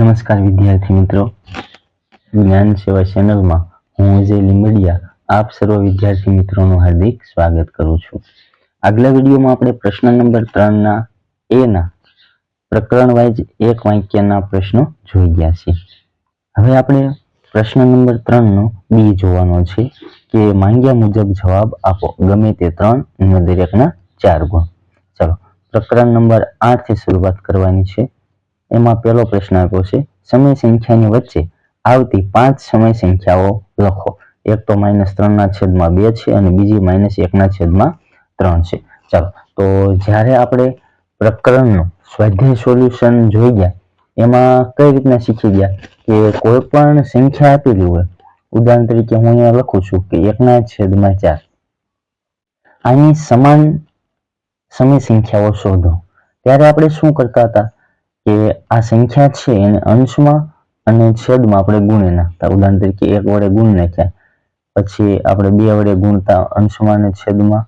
નમસ્કાર વિદ્યાર્થી મિત્રો. જ્ઞાન સેવા ચેનલમાં હું અજય લીંબડિયા, આપ સર્વ વિદ્યાર્થી મિત્રોનું હાર્દિક સ્વાગત કરું છું. આગલા વિડીયોમાં આપણે પ્રશ્ન નંબર ત્રણના, એના પ્રકરણ વાઇઝ એક વાક્યના પ્રશ્નો જોઈ ગયા છે હવે આપણે પ્રશ્ન નંબર ત્રણનો બી જોવાનો છે કે માંગ્યા મુજબ જવાબ આપો. ગમે તે ત્રણ અને દરેકના ચાર ગુણ. ચલો, પ્રકરણ નંબર આઠથી શરૂઆત કરવાની છે. એમાં પહેલો પ્રશ્ન આપ્યો છે, સમય સંખ્યાની વચ્ચે આવતી પાંચ સમય સંખ્યાઓ લખો. એક તો માઇનસ ત્રણના છેદમાં બે છે અને બીજી માઇનસ એકના છેદમાં ત્રણ છે. ચાલો, તો જ્યારે આપણે પ્રકરણનું સ્વાધ્યાય સોલ્યુશન જોઈ ગયા, એમાં કઈ રીતના શીખી ગયા કે કોઈ પણ સંખ્યા આપેલી હોય, ઉદાહરણ તરીકે હું અહીંયા લખું છું કે એકના છેદમાં ચાર. આની સમાન સમય સંખ્યાઓ શોધો. ત્યારે આપણે શું કરતા હતા? કે આ સંખ્યા છે એને અંશમાં અને છેદમાં આપણે ગુણી નાખતા. ઉદાહરણ તરીકે એક વડે ગુણ નાખ્યા. પછી આપણે બે વડે ગુણતા અંશમાં અને છેદમાં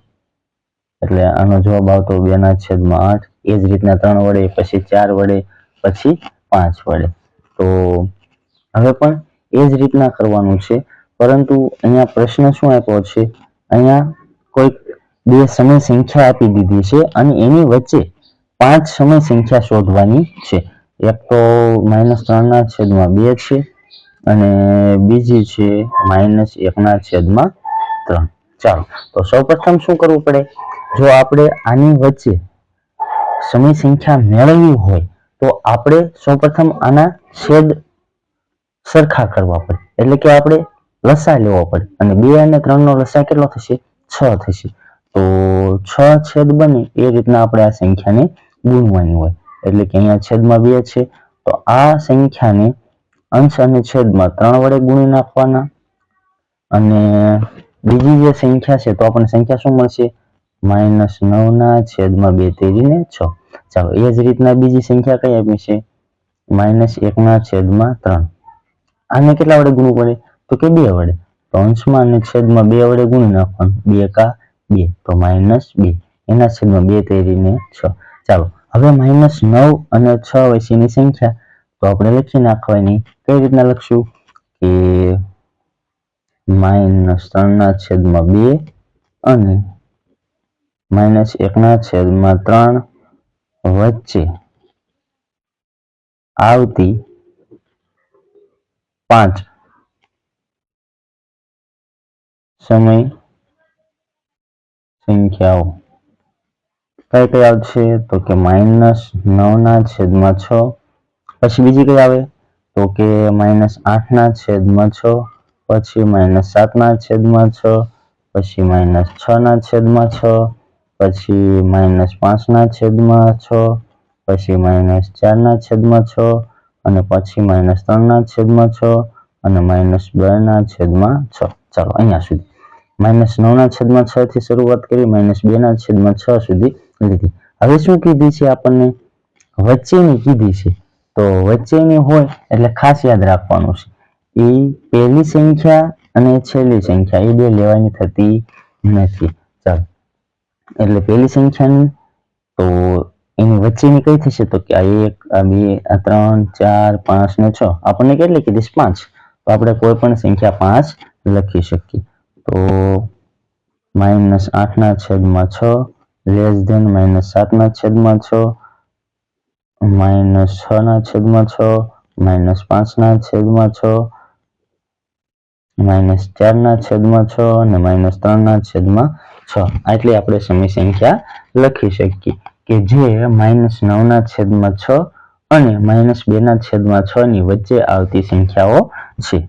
એટલે આનો જવાબ આવતો બે ના છેદમાં આઠ. એ જ રીતના ત્રણ વડે, પછી ચાર વડે, પછી પાંચ વડે. તો હવે પણ એ જ રીતના કરવાનું છે. પરંતુ અહીંયા પ્રશ્ન શું આપ્યો છે? અહીંયા કોઈક બે સમય સંખ્યા આપી દીધી છે અને એની વચ્ચે પાંચ સમય સંખ્યા શોધવાની છે. એક તો માઇનસ ત્રણના છેદમાં બે છે અને બીજી છે માઇનસ એકના છેદમાં ત્રણ. ચાલો, તો સૌપ્રથમ શું કરવું પડે? જો આપણે આની વચ્ચે સમય સંખ્યા મેળવવી હોય, તો આપણે સૌપ્રથમ આના છેદ સરખા કરવા પડે. એટલે કે આપણે લસા લેવો પડે. અને બે અને ત્રણ નો લસા કેટલો થશે? છ થશે. તો છ છેદ બને એ રીતના આપણે આ સંખ્યાને ગુણવાની હોય. એટલે કે અહીંયા છેદમાં બે છે. તો આ સંખ્યાને અંશ અને છેદમાં ત્રણ વડે ગુણી નાખવાના. અને બીજી જે સંખ્યા છે, તો આપણને સંખ્યા શું મળશે? માઇનસ નવના છેદમાં બે તેરીને છ. ચાલો, એ જ રીતના બીજી સંખ્યા કઈ આપી છે? માઇનસ એકના છેદમાં ત્રણ. આને કેટલા વડે ગુણવું પડે? તો કે બે વડે. તો અંશમાં અને છેદમાં બે વડે ગુણી નાખવાનું. બે કા બે, તો માઇનસ બે. એના છેદમાં બે તેરીને છ. ચાલો, હવે માઇનસ નવ અને છ વચ્ચેની સંખ્યા, તો આપણે લખી નાખવાની. કઈ રીતના લખશું? કે માઇનસ ત્રણના છેદમાં બે અને માઇનસ એકના છેદમાં ત્રણ વચ્ચે આવતી પાંચ. સમય સંખ્યાઓ. કઈ કઈ આવશે તો કે માઇનસ નવના છેદમાં છ. પછી બીજી કઈ આવે? તો કે માઇનસ આઠના છેદમાં છ. પછી માઇનસ સાતના છેદમાં છ. પછી માઇનસ છના છેદમાં છ. પછી માઇનસ પાંચના છેદમાં છ. પછી માઇનસ ચારના છેદમાં છ. અને પછી માઇનસ ત્રણના છેદમાં છ. અને માઇનસ બેના છેદમાં છ. ચાલો, અહીંયા સુધી. માઇનસ નવના છેદમાં છ થી શરૂઆત કરી, માઇનસ બેના છેદમાં છ સુધી લીધી. હવે શું કીધી છે આપણને? વચ્ચેની કીધી છે. તો વચ્ચેની હોય એટલે ખાસ યાદ રાખવાનું છે. એ પહેલી સંખ્યા અને છેલ્લી સંખ્યા, એ બે લેવાની થતી નથી. ચાલો. એટલે પહેલી સંખ્યાની, તો એની વચ્ચેની કઈ થશે? તો કે આ એક, આ બે, આ ત્રણ, ચાર, પાંચ ને છ. આપણને કેટલી કીધી પાંચ. તો આપણે કોઈ પણ સંખ્યા પાંચ લખી શકીએ. તો માઇનસ આઠના છેદમાં છ, લેસ ધેન માઇનસ સાતના છેદમાં છ માઇનસ છ ના છેદમાં છ માઇનસ પાંચના છેદમાં છ માઇનસ ચારના છેદમાં છ અને માઇનસ ત્રણના છેદમાં છ. આટલી આપણે સમય સંખ્યા લખી શકીએ કે જે માઇનસ નવના છેદમાં છ અને માઇનસ બેના છેદમાં છ ની વચ્ચે આવતી સંખ્યાઓ છે.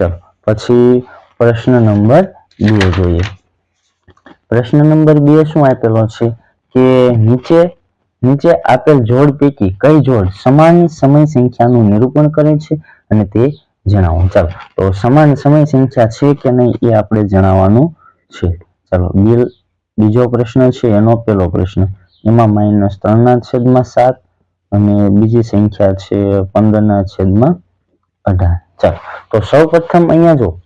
ચલો, પછી પ્રશ્ન નંબર બે જોઈએ. પ્રશ્ન નંબર બે શું આપેલો છે? કે નીચે નીચે આપેલ જોડ પૈકી કઈ જોડ સમાન સમય સંખ્યાનું નિરૂપણ કરે છે અને તે જણાવો? ચાલો, તો સમાન સમય સંખ્યા છે કે નહીં એ આપણે જણાવવાનું છે. ચાલો, બિલ, બીજો પ્રશ્ન છે, એનો પેલો પ્રશ્ન. એમાં માઇનસ ત્રણના છેદમાં સાત અને બીજી સંખ્યા છે પંદરના છેદમાં અઢાર. ચાલો, તો સૌ પ્રથમ અહીંયા જો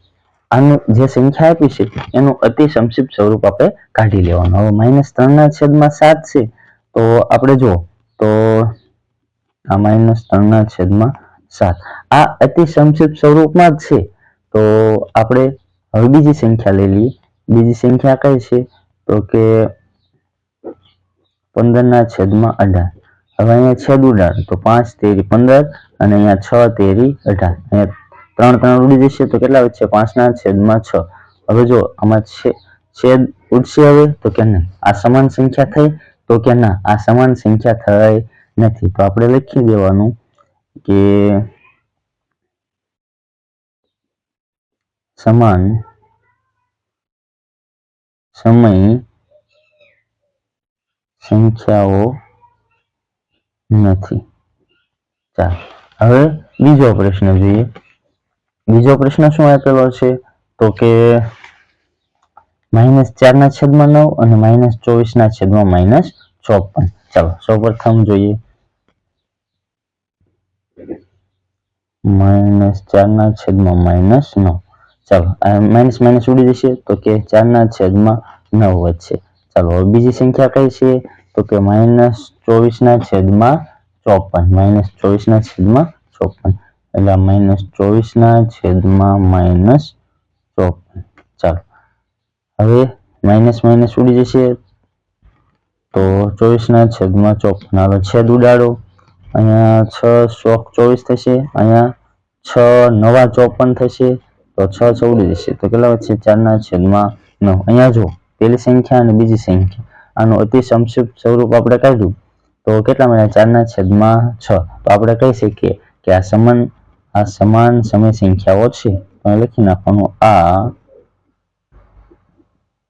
આનું જે સંખ્યા આપી છે, એનું અતિ સંક્ષિપ્ત સ્વરૂપ આપણે કાઢી લેવાનું. હવે માઇનસ ત્રણના છેદમાં સાત છે, તો આપણે જો તો આ માઇનસ ત્રણના છેદમાં સાત. આ અતિ સંક્ષિપ્ત સ્વરૂપમાં જ છે, તો આપણે હવે બીજી સંખ્યા લઈ લઈએ. બીજી સંખ્યા કઈ છે, તો કે પંદરના છેદમાં અઢાર. હવે અહીંયા છેદ ઉડાડ, તો પાંચ તેરી પંદર અને અહીંયા છ તેરી અઢાર. અહીંયા ત્રણ ત્રણ ઉડી જશે તો કેટલા વધશે પાંચના, છેદમાં છ. હવે જો આમાં છેદ ઉડશે હવે તો કે નહીં? આ સમાન સંખ્યા થઈ તો કે ના? આ સમાન સંખ્યા થઈ નથી. તો આપણે લખી દેવાનું કે સમાન સમય સંખ્યાઓ નથી. ચાલ, હવે બીજો પ્રશ્ન જોઈએ. બીજો પ્રશ્ન શું આપેલો છે? તો કે માઇનસ ચારના છેદમાં નવ અને માઇનસ ચોવીસના છેદમાં માઇનસ ચોપન. ચાલો, સૌપ્રથમ જોઈએ. માઇનસ ચારના છેદમાં માઇનસ નવ. ચાલો માઇનસ માઇનસ ઉડી જશે તો કે ચારના છેદમાં નવ વધશે. ચાલો બીજી સંખ્યા કઈ છે? તો કે માઇનસ ચોવીસના છેદમાં ચોપન. માઇનસ ચોવીસના છેદમાં ચોપન. એટલે માઇનસ ચોવીસના છેદમાં માઇનસ ચોપન. ચાલો. હવે માઇનસ માઇનસ ઉડી જશે. તો ચોવીસના છેદમાં ચોપન. હવે છેદ ઉડાડો. અહીંયા છ ચોક ચોવીસ થશે. અહીંયા છ નવા ચોપન થશે. તો છ ઉડી જશે. તો કેટલા વધશે? ચારના છેદમાં નવ. અહીંયા જો પેલી સંખ્યા અને બીજી સંખ્યા. આનું અતિ સંક્ષિપ્ત સ્વરૂપ આપણે કાઢ્યું. તો કેટલા મળ્યા? ચારના છેદમાં છ. તો આપણે કહી શકીએ કે આ સમાન આ સમાન સમય સંખ્યાઓ છે. પણ લખી નાખવાનું આ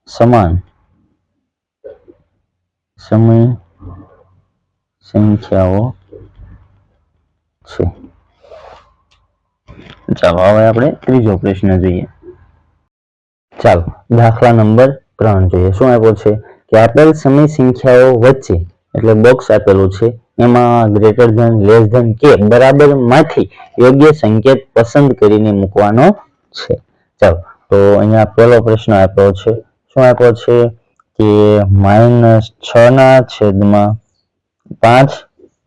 સમાન સમય સંખ્યાઓ છે. ચાલો, હવે આપણે ત્રીજો પ્રશ્ન જોઈએ. ચાલો, દાખલા નંબર ત્રણ જોઈએ. શું આપ્યો છે? કે આપેલ સમય સંખ્યાઓ વચ્ચે, એટલે બોક્સ આપેલું છે એમાં ગ્રેટર ધન લેસ ધન કે બરાબરમાંથી યોગ્ય સંકેત પસંદ કરીને મૂકવાનો છે. ચાલો, તો અહીંયા પહેલો પ્રશ્ન આપ્યો છે. શું આપ્યો છે? કે માઇનસ છ ના છેદમાં પાંચ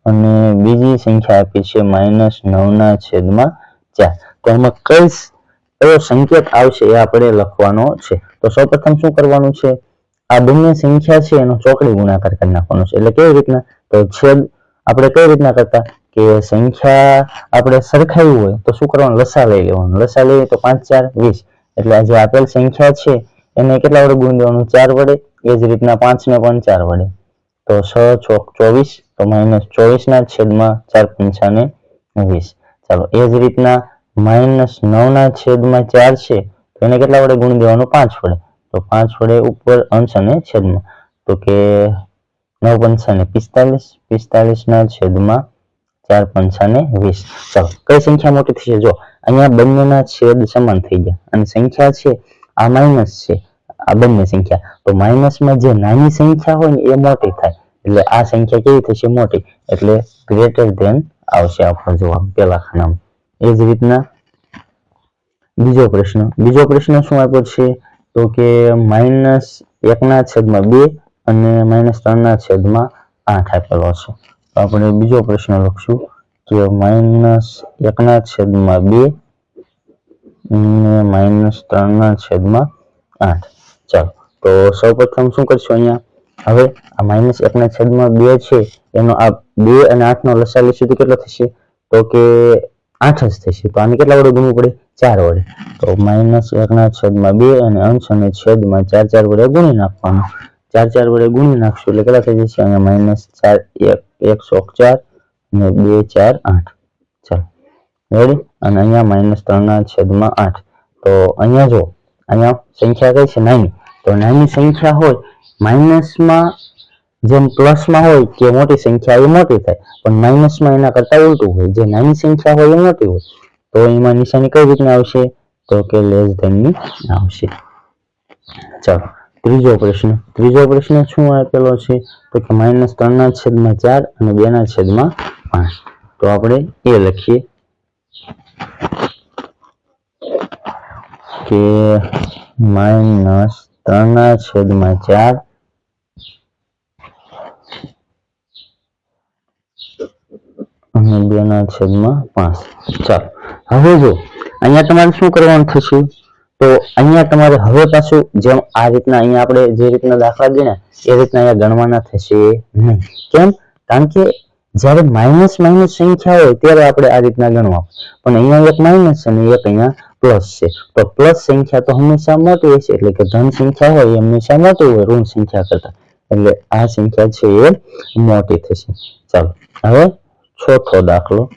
અને બીજી સંખ્યા આપી છે માઇનસ નવ ના છેદમાં ચાર. તો એમાં કઈ કયો સંકેત આવશે એ આપણે લખવાનો છે. તો સૌપ્રથમ શું કરવાનું છે? આ બંને સંખ્યા છે એનો ચોકડી ગુણાકાર કરી નાખવાનો છે. એટલે કેવી રીતના? તો છેદ આપણે કઈ રીતના કરતા કે સંખ્યા આપણે સરખાવી હોય તો શું કરવાનું? લસા લઈ લેવાનું. લસા લઈએ તો પાંચ, ચાર, વીસ. એટલે જે આપેલ સંખ્યા છે, એને કેટલા વડે ગુણ દેવાનું? ચાર વડે. એ જ રીતના પાંચ ને પણ ચાર વડે. તો છ ચોક ચોવીસ, તો માઇનસ ચોવીસ ના છેદમાં ચાર પંચાને વીસ. ચાલો, એ જ રીતના માઇનસ નવ ના છેદમાં ચાર છે, તો એને કેટલા વડે ગુણ દેવાનું? પાંચ વડે. તો પાંચ વડે ઉપર અંશ અને છેદમાં. તો કે નવ પંચાને પિસ્તાલીસ પિસ્તાલીસ ના છેદમાં ચાર પંચાને વીસ. ચાલો, કઈ સંખ્યા મોટી થશે? જો, અહીંયા બંનેના છેદ સમાન થઈ ગયા. અને સંખ્યા છે, આ માઇનસ છે, આ બંને સંખ્યા. તો માઇનસમાં જે નાની સંખ્યા હોય ને એ મોટી થાય. એટલે આ સંખ્યા કેવી થશે? મોટી. એટલે ગ્રેટર ધેન આવશે આપણો જવાબ, પેલા ખાનામાં. એ જ રીતના બીજો પ્રશ્ન. બીજો પ્રશ્ન શું આપ્યો છે? તો કે માઇનસ એકના છેદમાં બે અને માઇનસ ત્રણના છેદમાં આઠ આપેલો છે. તો આપણે બીજો પ્રશ્ન લખશું કે માઇનસ એકના છેદમાં બે અને માઇનસ ત્રણના છેદમાં આઠ. ચાલો, તો સૌપ્રથમ શું કરશું અહીંયા? હવે આ માઇનસ એકના છેદમાં બે છે, એનો આ બે અને આઠનો લસા લઈશું તો કેટલો થશે? તો કે આઠ જ થશે. તો આને કેટલા વડે ગુણવું પડે? ચાર વડે. તો માઇનસ એકના છેદમાં બે અને અંશ અને છેદમાં ચાર ચાર વડે ગુણી નાખવાનું. ચાર ચાર વડે ગુણી નાખશું એટલે કેટલા થઈ જશે? અહીંયા માઇનસ ચાર, એક એક ચાર અને બે, ચાર, આઠ. ચાલો રેડી અને અહીંયા માઇનસ ત્રણના છેદમાં આઠ. તો અહીંયા જો, અહીંયા સંખ્યા કઈ છે? નાની. તો નાની સંખ્યા હોય માઇનસમાં જેમ પ્લસમાં હોય કે મોટી સંખ્યા એ મોટી થાય. પણ માઇનસમાં એના કરતા ઉલટું હોય. જે નાની સંખ્યા હોય એ મોટી હોય. તો એમાં નિશાની કઈ રીતના આવશે? તો કે લેસ ધેનની આવશે. ચાલો. ત્રીજો પ્રશ્ન. ત્રીજો પ્રશ્ન શું આપેલો છે? તો કે માઇનસ ત્રણના છેદમાં ચાર અને બેના છેદમાં પાંચ. તો આપણે એ લખીએ. કે માઇનસ ત્રણના છેદમાં ચાર અને અને બે ના છેદમાં પાંચ. ચાલો. હવે જો, અહીંયા તમારે શું કરવાનું થશે? તો અહીંયા તમારે હવે પાછું જેમ આ રીતના અહીંયા આપણે જે રીતના દાખલા ગણ્યા એ રીતના અહીંયા ગણવાના થશે નહીં. કેમ? કારણ કે જ્યારે માઇનસ માઇનસ સંખ્યા હોય ત્યારે આપણે આ રીતના ગણવા પણ અહીંયા એક માઇનસ છે અને એક અહીંયા પ્લસ છે. તો પ્લસ સંખ્યા તો હંમેશા મોટી છે એટલે કે ધન સંખ્યા હોય એ હંમેશા મોટી હોય, ઋણ સંખ્યા કરતા. એટલે આ સંખ્યા છે એ મોટી થશે. ચાલો, હવે ચોથો દાખલો.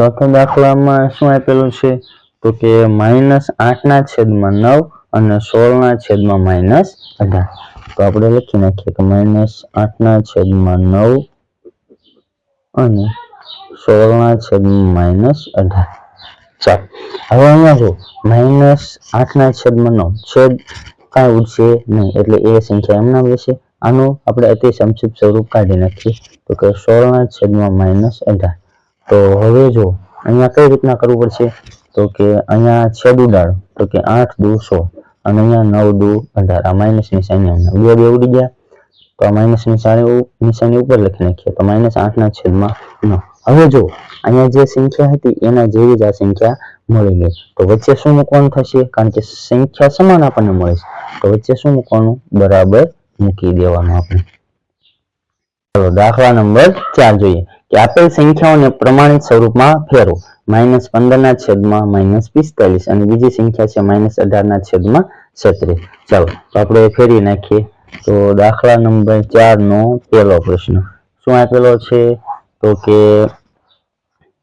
ચોથો દાખલામાં શું આપેલું છે? તો કે માઇનસ આઠના છેદમાં નવ અને સોળના છેદમાં માઇનસ અઢાર. તો આપણે લખી નાખીએ કે માઇનસ આઠના છેદમાં નવ અને સોળના છેદમાં માઇનસ અઢાર. ચાલ, હવે અહીંયા જો માઇનસ આઠના છેદમાં નવ. છેદ કાંઈ ઉડશે નહીં, એટલે એ સંખ્યા એમના રહેશે આનું આપણે અતિ સંક્ષિપ્ત સ્વરૂપ કાઢી નાખીએ. તો કે સોળના છેદમાં માઇનસ અઢાર. તો હવે જો, અહીંયા કઈ રીતના કરવું પડશે? તો કે અહીંયા છેદ ઉડાડો તો કે આઠ દુ સો અને અહીંયા નવ દુ અઢાર. આ માઇનસ નિશાની બે બે ઉડી ગયા. તો આ માઇનસ નિશાની નિશાની ઉપર લખી નાખીએ. તો માઇનસ આઠના છેદમાં નવ. હવે જો, અહીંયા જે સંખ્યા હતી, એના જેવી જ આ સંખ્યા મળી ગઈ. તો વચ્ચે શું મૂકવાનું થશે? કારણ કે સંખ્યા સમાન આપણને મળે છે. તો વચ્ચે શું મૂકવાનું? બરાબર મૂકી દેવાનું આપણે. ચલો, દાખલા નંબર ચાર જોઈએ. કે આપેલ સંખ્યાઓને પ્રમાણિત સ્વરૂપમાં ફેરવો માઇનસ પંદર ના છેદમાં માઇનસ પિસ્તાલીસ અને બીજી સંખ્યા છે માઇનસ અઢાર ના છેદમાં છત્રીસ. ચાલો, તો આપણે ફેરવી નાખીએ. તો દાખલા નંબર ચાર નો પહેલો પ્રશ્ન. શું આપેલો છે? તો કે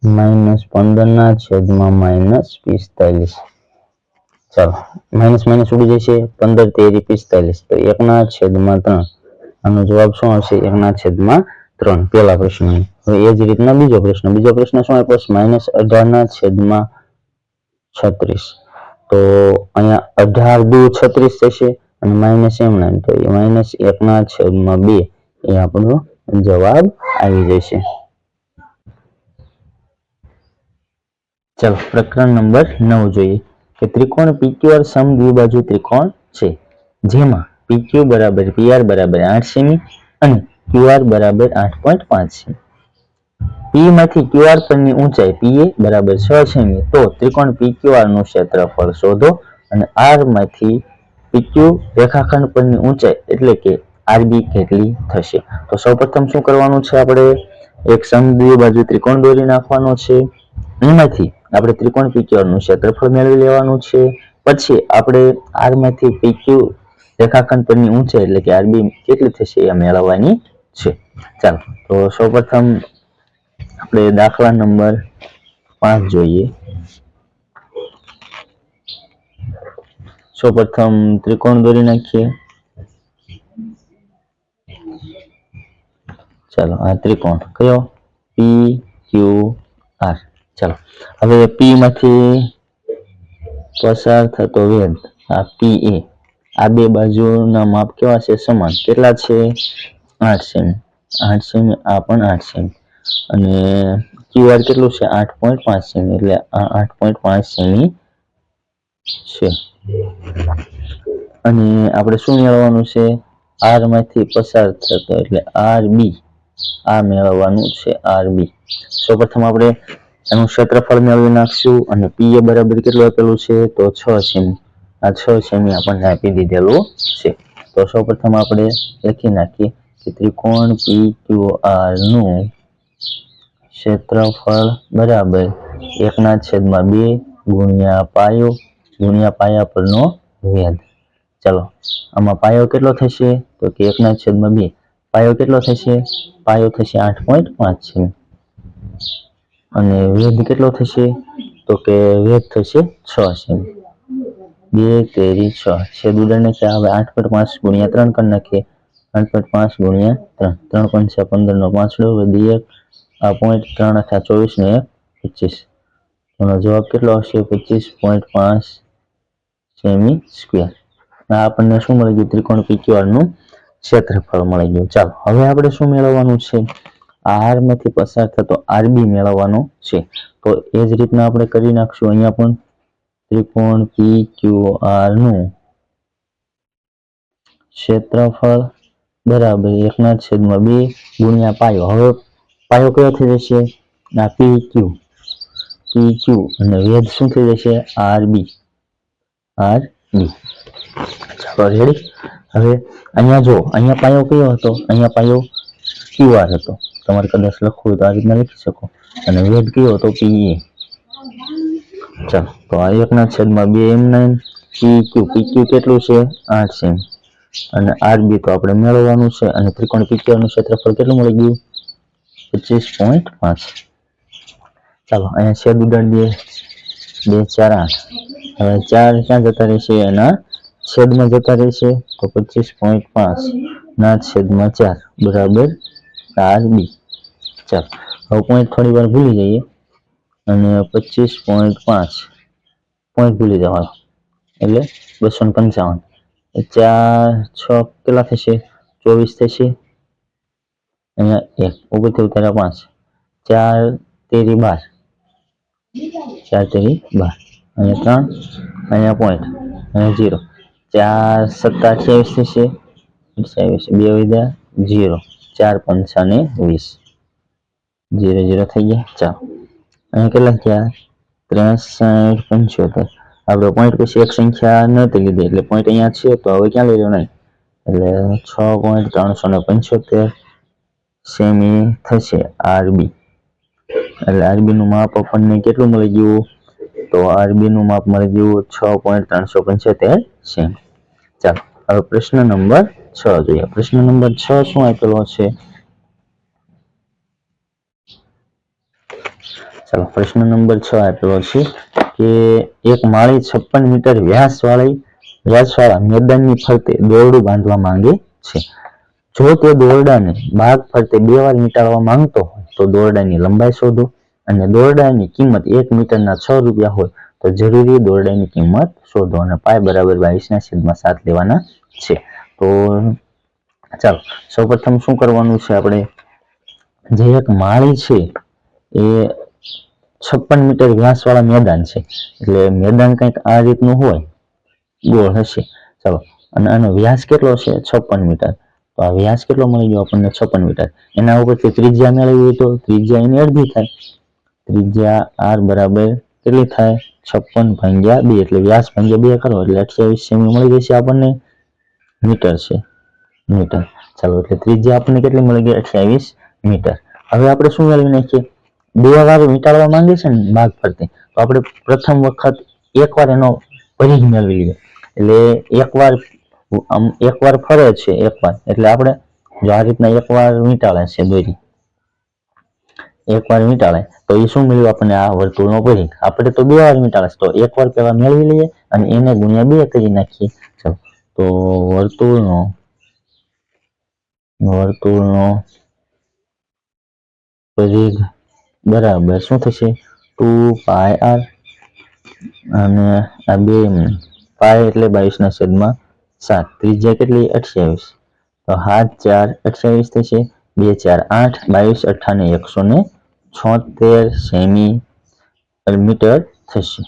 માઇનસ પંદર ના છેદમાં માઇનસ પિસ્તાલીસ. ચાલો, માઇનસ માઇનસ ઉડી જશે. પંદર, તેરી, પિસ્તાલીસ. તો એકના છેદમાં ત્રણ. આનો જવાબ શું આવશે? એકના છેદમાં ત્રણ. પહેલા પ્રશ્ન. હવે એ જ રીતના બીજો પ્રશ્ન. બીજો પ્રશ્ન શું આપ્યો? છે માઇનસ અઢારના છેદમાં છત્રીસ. તો અહીંયા અઢાર દુ છત્રીસ થશે અને માઇનસ એમના તો એ માઇનસ એકના છેદમાં બે. એ આપણો જવાબ આવી જશે. ચાલો, પ્રકરણ નંબર નવ જોઈએ કે ત્રિકોણ પીક્યુઆર સમ દ્વિબાજુ ત્રિકોણ છે. જેમાં પીક્યુ બરાબર પીઆર બરાબર આઠ સેમી અને ક્યુઆર બરાબર આઠ પોઈન્ટ પાંચ સેમી. P માંથી QR પરની ઊંચાઈ પી એ બરાબર છ સેમી તો ત્રિકોણ PQR નું ક્ષેત્રફળ શોધો અને આરમાંથી પીક્યુ રેખાખંડ પરની ઊંચાઈ એટલે કે આરબી કેટલી થશે. તો સૌપ્રથમ શું કરવાનું છે આપણે? એક સમદ્વિ બાજુ ત્રિકોણ દોરી નાખવાનો છે. એમાંથી આપણે ત્રિકોણ PQR નું ક્ષેત્રફળ મેળવી લેવાનું છે. પછી આપણે R માંથી PQ રેખાખંડ પરની ઊંચાઈ એટલે કે RB કેટલી થશે એ મેળવવાની છે. ચાલો, તો સૌપ્રથમ આપણે દાખલા નંબર પાંચ જોઈએ. સૌ પ્રથમ ત્રિકોણ દોરી નાખીએ. ચાલો, આ ત્રિકોણ કયો? પી ક્યુ આર ચાલો, હવે પી માંથી પસાર થતો વેદ આ પી એ આ બે બાજુના માપ કેવા છે? સમાન. કેટલા છે? આઠ સેમી. આઠ સેમી, આ પણ આઠ સેમી. અને ક્યુઆર કેટલું છે? આઠ પોઈન્ટ પાંચ સેમી એટલે આ આઠ પોઈન્ટ પાંચ સેમી છે. અને આપણે શું મેળવવાનું છે? આરમાંથી પસાર થતો એટલે આર આ મેળવવાનું છે આર સૌપ્રથમ આપણે એનું ક્ષેત્રફળ મેળવી નાખશું અને પી બરાબર કેટલું આપેલું છે? તો છ સેમી આ છ સેમી આપણને આપી દીધેલું છે. તો સૌપ્રથમ આપણે લખી નાખીએ કે ત્રિકોણ પી ક્યુ આરનું ક્ષેત્રફળ બરાબર એકના છેદમાં બે ગુણ્યા પાયો, ગુણ્યા પાયા પરનો વેદ ચલો, આમાં પાયો કેટલો થશે? તો કે એકના છેદમાં બે. પાયો કેટલો થશે? પાયો થશે આઠ પોઈન્ટ પાંચ છે. અને વેદ કેટલો થશે? તો કે વેદ થશે છ છે. બે તેરી છ. છેદ ઉડાડને છે, હવે આઠ પોઈન્ટ પાંચ ગુણ્યા ત્રણ કરી નાખીએ. આઠ પોઈન્ટ પાંચ ગુણ્યા ત્રણ. ત્રણ પંચા છે પંદર નો પાંચડો વધી એક. પોઈન્ટ ત્રણ અથવા ચોવીસ ને પચીસ. એનો જવાબ કેટલો હશે? પચીસ પોઈન્ટ પાંચ સેમી સ્ક્વેર આ આપણને શું મળી ગયું? ત્રિકોણ પીક્યુઆરનું ક્ષેત્રફળ મળી ગયું. ચાલો, હવે આપણે શું મેળવવાનું છે? આરમાંથી પસાર થતો આરબી મેળવવાનો છે. તો એ જ રીતના આપણે કરી નાખશું. અહીંયા પણ ત્રિકોણ PQR નું ક્ષેત્રફળ બરાબર એકના છેદમાં બે ગુણ્યા પાયો. હવે પાયો કયો થઈ જશે? ના, પી ક્યુ. પી ક્યુ. અને વેધ શું થઈ જશે? R B. R B. ચાલો રેડી હવે અહીંયા જો અહીંયા પાયો કયો હતો? અહીંયા પાયો ક્યુ આર હતો. તમારે કદાચ લખવું તો આ રીતના લખી શકો. અને વેધ કયો હતો? પી એ. ચાલો, તો આ એકના છેદમાં બે એમ nine, P Q. P Q કેટલું છે? આઠ સેમ અને આર બી તો આપણે મેળવવાનું છે. અને ત્રિકોણ PQR નું ક્ષેત્રફળ કેટલું મળી ગયું? પચીસ પોઈન્ટ પાંચ. ચાલો, અહીંયા છેદ ઉડાડી દઈએ બે, ચાર, આઠ. હવે ચાર ક્યાં જતા રહેશે? એના છેદમાં જતા રહેશે, તો પચીસ પોઈન્ટ પાંચ. ના, છેદમાં ચાર. બરાબર? R B. ચાલો, હવે પોઈન્ટ થોડી વાર ભૂલી જઈએ. અને પચીસ પોઈન્ટ પાંચ. પોઈન્ટ ભૂલી જવાનો. એટલે બસો પંચાવન. ચાર, છ કેટલા થશે? ચોવીસ થશે. અહીંયા એક ઉપરથી ઉતાર્યા પાંચ. ચાર, તેરી બાર. ચાર, તેરી બાર. અહીંયા ત્રણ, અહીંયા પોઈન્ટ. અહીંયા જીરો. ચાર સત્તા અઠ્યાવીસ થશે. અઠ્યાવીસ બે વિધા જીરો. ચાર પંચાને વીસ. જીરો જીરો થઈ ગયા. ચાલો. અહીંયા કેટલા થયા? ત્રેસઠ પંચોતેર. આપણે પોઈન્ટ પછી એક સંખ્યા નથી લીધી, એટલે પોઈન્ટ અહીંયા છે, તો હવે ક્યાં લઈ લેવું નહીં? એટલે છ પોઈન્ટ ત્રણસો ને પંચોતેર. સેમી થશે આરબી. એટલે આરબી નું માપ આપણને કેટલું મળી ગયું? તો આરબી નું માપ મળી ગયું છ પોઈન્ટ ત્રણસો પંચોતેર સેમ. ચાલો, હવે પ્રશ્ન નંબર છ જોઈએ. પ્રશ્ન નંબર છ શું આપેલો છે? ચાલો, પ્રશ્ન નંબર છ આપેલો છે કે એક માળી છપ્પન મીટર વ્યાસવાળી વ્યાસવાળા મેદાનની ફરતે દોરડું બાંધવા માંગે છે. જો તે દોરડાને બાગ ફરતે બે વાર મીટાડવા માંગતો હોય, તો દોરડાની લંબાઈ શોધો અને દોરડાની કિંમત એક મીટરના છ રૂપિયા હોય, તો જરૂરી દોરડાની કિંમત શોધો અને પાય બરાબર બાવીસના છેદમાં સાત લેવાના છે. તો ચાલો, સૌપ્રથમ શું કરવાનું છે આપણે? જે એક માળી છે, એ છપ્પન મીટર વ્યાસવાળા મેદાન છે. એટલે મેદાન કંઈક આ રીતનું હોય, ગોળ હશે. ચાલો, અને આનો વ્યાસ કેટલો છે? છપ્પન મીટર. તો આ વ્યાસ કેટલો મળી ગયો આપણને છપ્પન મીટર. એના ઉપરથી ત્રિજ્યા મેળવી તો ત્રિજ્યા એની અડધી થાય. ત્રિજ્યા આર બરાબર કેટલી થાય? છપ્પન ભાંગ્યા બે, એટલે વ્યાસ ભાંગ્યા બે કરો, એટલે અઠ્યાવીસ સેમી મળી જશે આપણને. મીટર છે. મીટર. ચાલો, એટલે ત્રિજ્યા આપણને કેટલી મળી ગઈ? અઠ્યાવીસ મીટર. હવે આપણે શું મેળવી નાખીએ? બે વાર વીંટાળવા માંગે છે ને ભાગ પરથી તો આપણે પ્રથમ વખત એકવાર એનો પરિઘ મેળવી લીધો. એટલે એકવાર આમ એકવાર ફરે છે એકવાર. એટલે આપણે જો આ રીતના એકવાર વીંટાળે છે દોરી. એકવાર વીંટાળે. તો એ શું મળ્યું આપણને? આ વર્તુળનો પરિઘ આપણે તો બે વાર વીંટાળે તો તો એકવાર પહેલા મેળવી લઈએ અને એને ગુણ્યા બે કરી નાખીએ. ચલો. તો વર્તુળનો વર્તુળનો પરિઘ બરાબર શું થશે? ટુ પાય આર અને આ બે પાય એટલે બાવીસના છેદમાં સાત. ત્રિજ્યા કેટલી? અઠ્યાવીસ. તો હાથ ચાર અઠ્યાવીસ થશે. બે ચાર આઠ. બાવીસ, અઠ્ઠાને એકસો ને છોતેર સેમી મીટર થશે.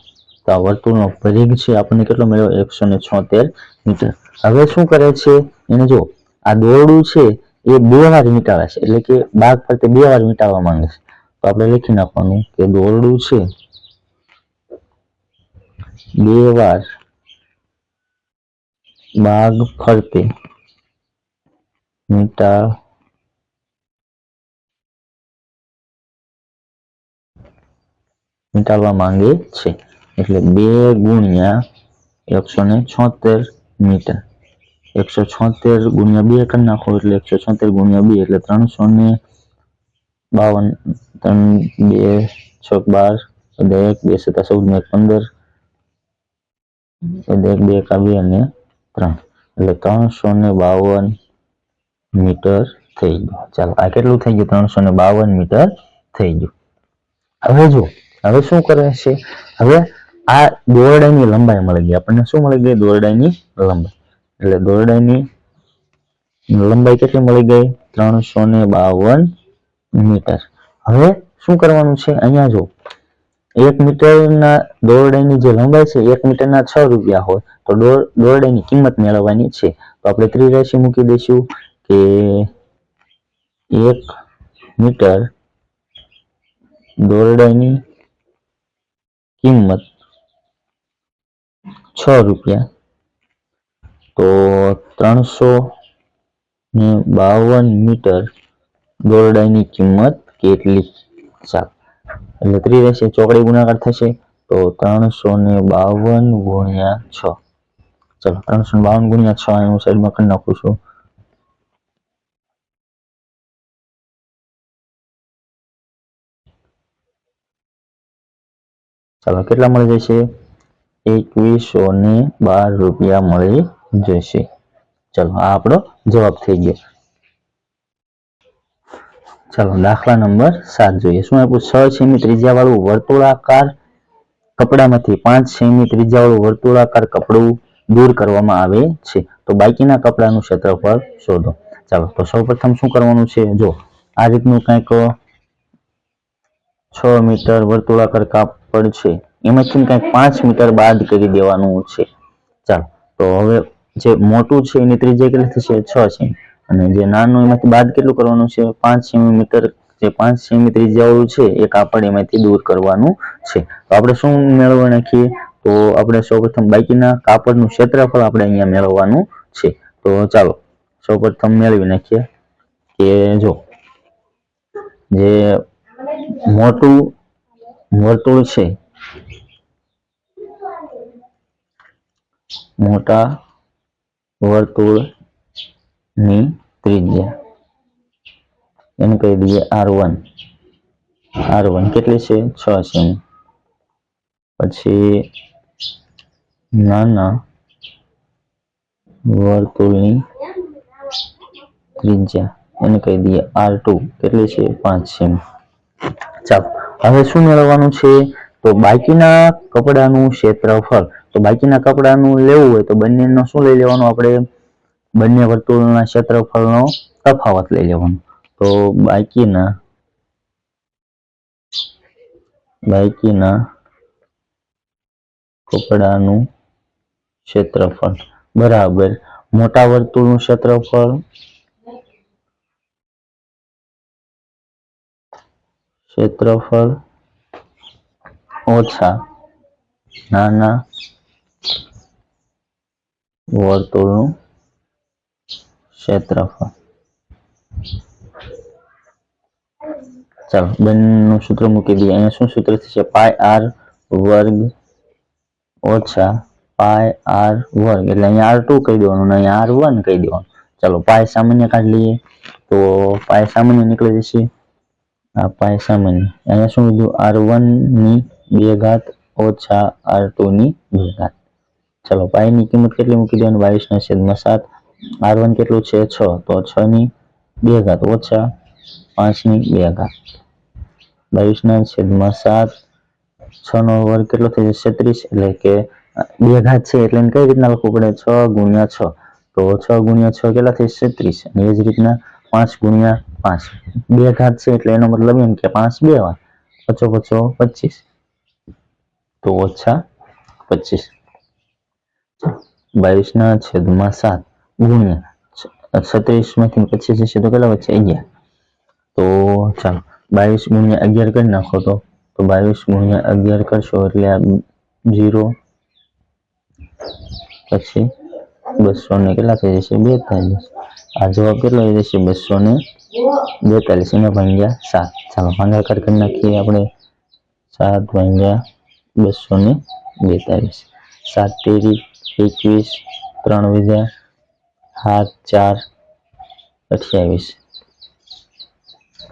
તો આ વર્તુળનો પરિઘ છે. આપણને કેટલો મળ્યો? એકસો ને છોતેર મીટર. હવે શું કરે છે? એને જો આ દોરડું છે એ બે વાર મીટાવે છે. એટલે કે બાગ ફરતે બે વાર મીટાવવા માંગે છે. તો આપણે લખી નાખવાનું કે દોરડું છે બે વાર બાગ ફરતે. મીટા મીટાડવા માંગે છે. એટલે બે ગુણ્યા એકસો ને છોતેર મીટર. એકસો છોતેર ગુણ્યા બે કરી નાખો એટલે એકસો છોતેર ગુણ્યા બે એટલે ત્રણસો ને બાવન. ત્રણ, બે, છ, બાર. એક, બે સત્તા ચૌદ ને પંદર. એક, બે એકા બે અને ત્રણ. એટલે ત્રણસો ને બાવન મીટર થઈ ગયું. ચાલો, આ કેટલું થઈ ગયું? ત્રણસો ને બાવન મીટર થઈ ગયું. હવે જો હવે શું કરે છે? હવે આ દોરડાની લંબાઈ મળી ગઈ. આપણને શું મળી ગઈ? દોરડાની લંબાઈ. એટલે દોરડાની લંબાઈ કેટલી મળી ગઈ? ત્રણસો ને બાવન મીટર. હવે શું કરવાનું છે? અહીંયા જો એક મીટરના દોરડાની જે લંબાઈ છે, એક મીટરના છ રૂપિયા હોય, તો દોર, દોરડાની કિંમત મેળવવાની છે. તો આપણે ત્રિરાશી મૂકી દઈશું કે એક મીટર દોરડાની કિંમત છ રૂપિયા. તો ત્રણસો ને બાવન મીટર દોરડાની કિંમત કેટલી ચાલો એટલે ત્રી રહેશે ચોકડી ગુણાકાર થશે, તો ત્રણસો ને બાવન ગુણ્યા છ. ચલો, ત્રણસો બાવન ગુણ્યા છ હું સાઈડમાં કરી નાખું છું. ચાલો, કેટલા મળી જશે? એકવીસો ને બાર રૂપિયા મળી જશે. ચલો, આ આપણો જવાબ થઈ ગયો. ચાલો, દાખલા નંબર સાત જોઈએ. શું આપ્યું? છ સેમી ત્રિજ્યા વાળું વર્તુળાકાર કપડામાંથી પાંચ સેમી ત્રિજ્યા વાળું વર્તુળાકાર કપડું દૂર કરવામાં આવે છે. તો બાકીના કપડાનું ક્ષેત્રફળ શોધો. ચાલો, તો સૌપ્રથમ શું કરવાનું છે? જો, આ રીતનું કંઈક છ મીટર વર્તુળાકાર કાપડ છે. એમાંથી કંઈક પાંચ મીટર બાદ કરી દેવાનું છે. ચાલો, તો હવે જે મોટું છે એની ત્રિજ્યા કેટલી થશે? છ સેમી અને જે નાનું એમાંથી બાદ કેટલું કરવાનું છે? પાંચ સેમીમીટર જે પાંચ સેમી ત્રિજ્યાવાળું છે, એ કાપડ એમાંથી દૂર કરવાનું છે. તો આપણે શું મેળવવા નાખીએ? તો આપણે સૌપ્રથમ બાકીના કાપડનું ક્ષેત્રફળ આપણે અહીંયા મેળવવાનું છે. તો ચાલો, સૌપ્રથમ મેળવી નાખીએ કે જો, જે મોટું વર્તુળ છે, મોટા વર્તુળની ત્રિજ્યા એને કહી દઈએ આર વન. આર વન કેટલી છે? છ છે. પછી નાના વર્તુળની ત્રિજ્યા. એને કહી દઈએ આર ટુ. કેટલી છે? પાંચ છે. ચાલો, હવે શું મેળવવાનું છે? તો બાકીના કપડાનું ક્ષેત્રફળ. તો બાકીના કપડાનું લેવું હોય તો બંનેનો શું લઈ લેવાનું આપણે? બંને વર્તુળના ક્ષેત્રફળનો તફાવત લઈ લેવાનો. તો બાકીના બાકીના કપડાનું ક્ષેત્રફળ. બરાબર. મોટા વર્તુળનું ક્ષેત્રફળ ક્ષેત્રફળ ઓછા નાના વર્તુળનું ક્ષેત્રફળ ચાલો બંનેનું સૂત્ર મૂકી દઈએ અહીંયા શું સૂત્ર થશે પાય આર વર્ગ ઓછા પાય આર વર્ગ એટલે અહીંયા આર ટુ કહી દેવાનું અને અહીંયા આર વન કહી દેવાનું ચાલો પાય સામાન્ય કાઢી લઈએ તો પાય સામાન્ય નીકળી જશે આ પાય સામાન્ય અહીંયા શું કીધું આર વનની બે ઘાત ઓછા આર ટુ ની બે ઘાત ચલો પાયની કિંમત કેટલી મૂકી દેવાની બાવીસના છેદમાં સાત આર વન કેટલું છે? છ. તો છ ની બે ઘાત ઓછા પાંચની બે ઘાત. બાવીસના છેદમાં સાત. છ નો વર્ગ કેટલો થઈ જશે? ત્રીસ એટલે કે બે ઘાત છે એટલે કઈ રીતના લખવું પડે? છ ગુણ્યા છ. તો છ ગુણ્યા છ કેટલા થઈ છત્રીસ અને એ જ રીતના પાંચ ગુણ્યા પાંચ. બે ઘાત છે એટલે એનો મતલબ એમ કે પાંચ બે વાર. પચો પચો પચીસ. તો ઓછા પચીસ. બાવીસના છેદમાં સાત. ગુણ્યા છત્રીસમાંથી પચીસ જશે તો કેટલા વચ્ચે અગિયાર તો ચાલો, બાવીસ ગુણ્યા અગિયાર કરી નાખો તો. તો બાવીસ ગુણ્યા અગિયાર કરશો એટલે આ જીરો પછી બસો ને કેટલા થઈ જશે? બેતાલીસ. આ જવાબ કેટલો થઈ જશે? બસો ને બેતાલીસ. એના ભાંગ્યા સાત. ચાલો ભાંગાકાર કરી નાખીએ આપણે. સાત ભાંગ્યા બસો ને બેતાલીસ. સાત તેરી, એકવીસ, ત્રણ વિદ્યા સાત ચાર અઠ્યાવીસ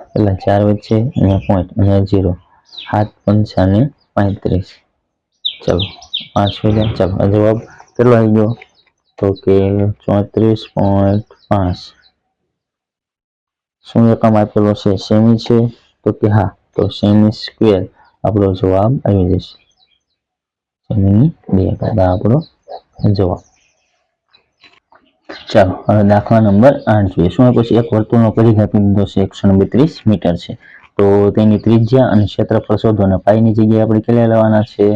એટલે ચાર વચ્ચે અહીંયા પોઈન્ટ અહીંયા જીરો સાત પંચાને પાંત્રીસ ચલો પાંચ વિદ્યા ચલો આ જવાબ કેટલો આવી ગયો તો કે ચોત્રીસ પોઈન્ટ પાંચ શું એકમ આપેલો છે સેમી છે તો કે હા તો સેમી સ્ક્વેર આપણો જવાબ આવી જશે સેમીની બે ઘાત આ આપણો જવાબ ચાલો, હવે દાખલા નંબર આઠ જોઈએ. શું પછી એક વર્તુળનો પરિઘ આપી દીધો છે એકસો બત્રીસ મીટર છે. તો તેની ત્રિજ્યા અને ક્ષેત્રફળ શોધો અને પાઈની જગ્યાએ આપણે કેટલા લેવાના છે?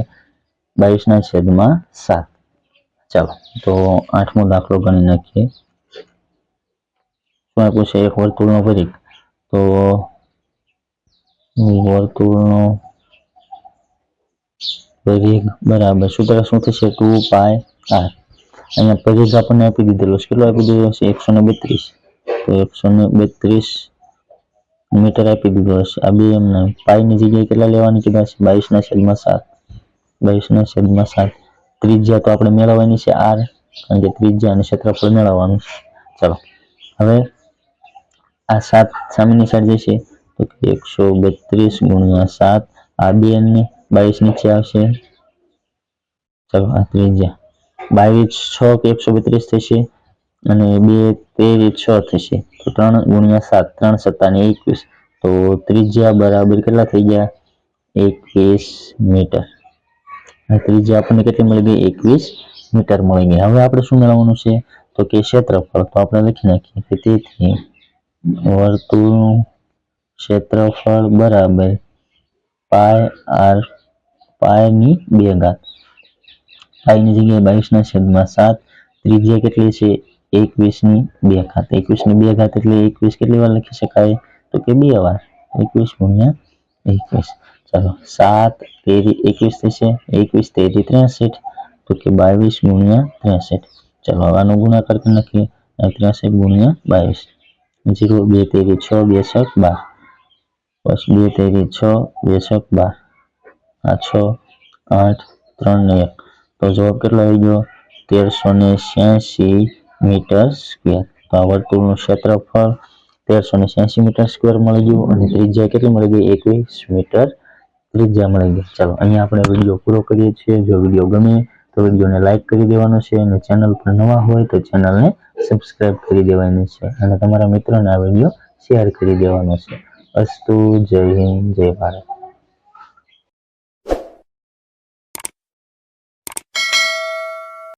બાવીસના છેદમાં સાત. ચાલો, તો આઠમો દાખલો ગણી નાખીએ. શું શું આપ્યું છે એક વર્તુળનો પરિઘ. તો વર્તુળનો પરિઘ બરાબર સૂત્ર શું થશે? Two pi R. અહીંયા પરિઘ આપણને આપી દીધેલો છે. કેટલો આપી દીધો છે? એકસો ને બત્રીસ. તો એકસો ને બત્રીસ મીટર આપી દીધો હશે. આ બે એમને. પાઈની જગ્યાએ કેટલા લેવાની કીધા છે? બાવીસના છેદમાં સાત. બાવીસના છેદમાં સાત. ત્રિજ્યા તો આપણે મેળવવાની છે આર, કારણ કે ત્રિજ્યા અને ક્ષેત્રફળ મેળવવાનું છે. ચલો. હવે આ સાત સામેની સાઈડ જશે તો એકસો બત્રીસ ગુણ્યા સાત. આ બે ને બાવીસ નીચે આવશે. ચલો, આ ત્રિજ્યા બાવીસ, છ કે એકસો બત્રીસ થશે અને બે, તેર છ થશે. તો ત્રણ ગુણ્યા સાત, ત્રણ સત્તા ને એકવીસ. તો ત્રિજ્યા બરાબર કેટલા થઈ ગયા? એકવીસ મીટર. આ ત્રિજ્યા આપણને કેટલી મળી ગઈ? એકવીસ મીટર મળી ગઈ. હવે આપણે શું મેળવવાનું છે? તો કે ક્ષેત્રફળ. તો આપણે લખી નાખીએ કે તેથી વર્તુળનું ક્ષેત્રફળ બરાબર પાય આર, પાયની બે ઘાત. પાયની જગ્યાએ બાવીસના છેદમાં સાત ત્રિજ્યા કેટલી છે એકવીસની બે ઘાત એકવીસની બે ઘાત એટલે એકવીસ કેટલી વાર લખી શકાય તો કે બે વાર એકવીસ ગુણ્યા એકવીસ ચાલો સાત તેરી એકવીસ થશે એકવીસ તેરી ત્રેસઠ તો કે બાવીસ ગુણ્યા ત્રેસઠ ચાલો હવે આનો ગુણાકાર કરી નાખીએ ત્રેસઠ ગુણ્યા બાવીસ જીરો બે તેરી છ બે છક બાર બસ બે તેરી છ બે છક બાર આ છ આઠ ત્રણ ને એક તો જવાબ કેટલો આવી ગયો? તેરસો ને છ્યાસી મીટર સ્ક્વેર તો આ વર્તુળનું ક્ષેત્રફળ તેરસો ને છ્યાસી મીટર સ્ક્વેર મળી ગયું અને ત્રિજ્યા કેટલી મળી ગઈ? એકવીસ મીટર ત્રિજ્યા મળી ગઈ. ચાલો, અહીંયા આપણે વીડિયો પૂરો કરીએ છીએ. જો વીડિયો ગમે તો વિડીયોને લાઇક કરી દેવાનો છે અને ચેનલ પર નવા હોય તો ચેનલને સબસ્ક્રાઇબ કરી દેવાની છે અને તમારા મિત્રોને આ વીડિયો શેર કરી દેવાનો છે. અસ્તુ, જય હિન્દ, જય ભારત.